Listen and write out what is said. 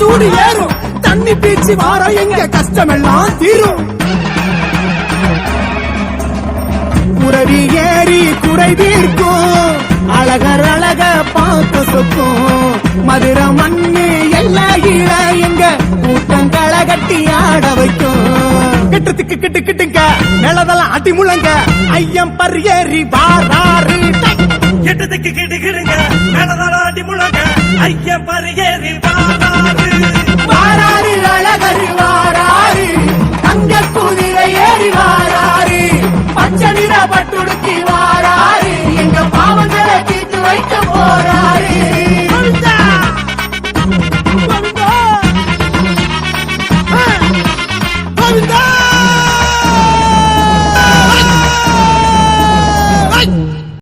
சூடு ஏறும். தண்ணி பீச்சி வார எங்க கஷ்டமெல்லாம் தீரும். குறவி ஏறி குறைவீர்க்கும் அழகர் அழக பார்த்து சொக்கும். மதுர மண்ணு எல்லா ஈழ எங்க கூட்டங்களை கட்டி ஆட வைக்கும். கிட்டத்துக்கு கிட்டு கிட்டுங்க நிலதெல்லாம் அடி முழங்க ஐயம் பரியேறி வாராரு கிட்டத்துக்கு கிட்டு கிடுங்க நிலதெல்லாம் அடி முழங்க ஐய பருகேறி வாராறு வாராறு வாராறு. தங்க குதிரை ஏறி வாராறு. பச்சை நிற